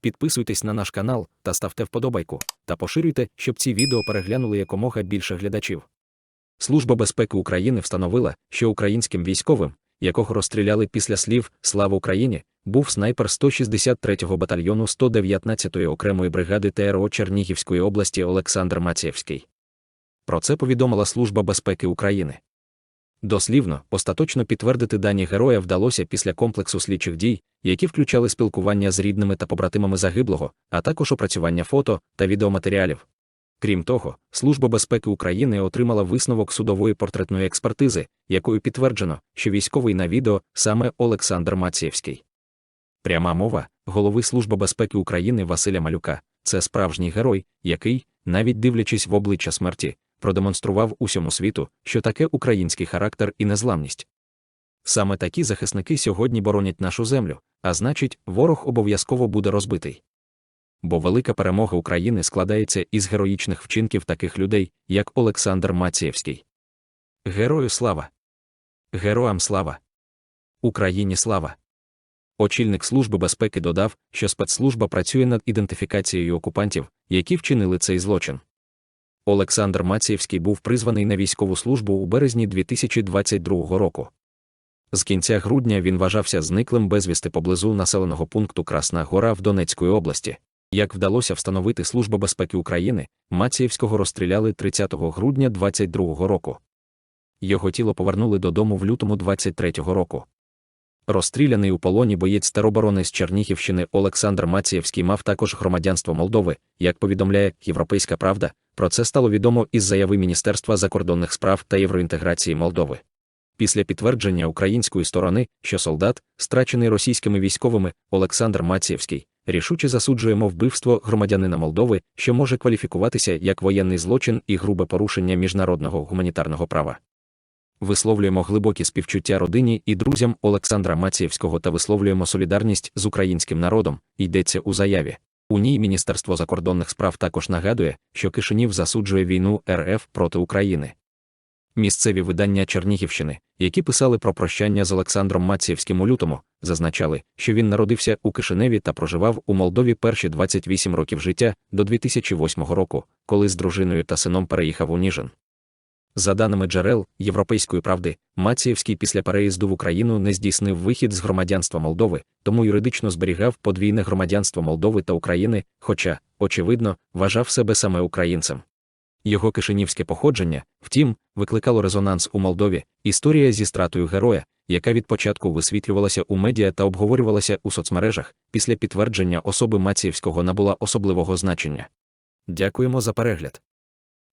Підписуйтесь на наш канал та ставте вподобайку, та поширюйте, щоб ці відео переглянули якомога більше глядачів. Служба безпеки України встановила, що українським військовим, якого розстріляли після слів Слава Україні, був снайпер 163-го батальйону 119-ї окремої бригади ТРО Чернігівської області Олександр Мацієвський. Про це повідомила Служба безпеки України. Дослівно, остаточно підтвердити дані героя вдалося після комплексу слідчих дій, які включали спілкування з рідними та побратимами загиблого, а також опрацювання фото та відеоматеріалів. Крім того, Служба безпеки України отримала висновок судової портретної експертизи, якою підтверджено, що військовий на відео саме Олександр Мацієвський. Пряма мова голови Служби безпеки України Василя Малюка це справжній герой, який, навіть дивлячись в обличчя смерті, продемонстрував усьому світу, що таке український характер і незламність. Саме такі захисники сьогодні боронять нашу землю, а значить, ворог обов'язково буде розбитий. Бо велика перемога України складається із героїчних вчинків таких людей, як Олександр Мацієвський. Герою слава! Героям слава! Україні слава! Очільник Служби безпеки додав, що спецслужба працює над ідентифікацією окупантів, які вчинили цей злочин. Олександр Мацієвський був призваний на військову службу у березні 2022 року. З кінця грудня він вважався зниклим безвісти поблизу населеного пункту Красна Гора в Донецької області. Як вдалося встановити Служба безпеки України, Мацієвського розстріляли 30 грудня 2022 року. Його тіло повернули додому в лютому 2023 року. Розстріляний у полоні боєць тероборони з Чернігівщини Олександр Мацієвський мав також громадянство Молдови, як повідомляє Європейська Правда. Про це стало відомо із заяви Міністерства закордонних справ та євроінтеграції Молдови. Після підтвердження української сторони, що солдат, страчений російськими військовими, Олександр Мацієвський, рішуче засуджуємо вбивство громадянина Молдови, що може кваліфікуватися як воєнний злочин і грубе порушення міжнародного гуманітарного права. Висловлюємо глибокі співчуття родині і друзям Олександра Мацієвського та висловлюємо солідарність з українським народом, йдеться у заяві. У ній Міністерство закордонних справ також нагадує, що Кишинів засуджує війну РФ проти України. Місцеві видання Чернігівщини, які писали про прощання з Олександром Мацієвським у лютому, зазначали, що він народився у Кишиневі та проживав у Молдові перші 28 років життя до 2008 року, коли з дружиною та сином переїхав у Ніжин. За даними джерел Європейської правди, Мацієвський після переїзду в Україну не здійснив вихід з громадянства Молдови, тому юридично зберігав подвійне громадянство Молдови та України, хоча, очевидно, вважав себе саме українцем. Його кишинівське походження, втім, викликало резонанс у Молдові, історія зі стратою героя, яка від початку висвітлювалася у медіа та обговорювалася у соцмережах, після підтвердження особи Мацієвського набула особливого значення. Дякуємо за перегляд.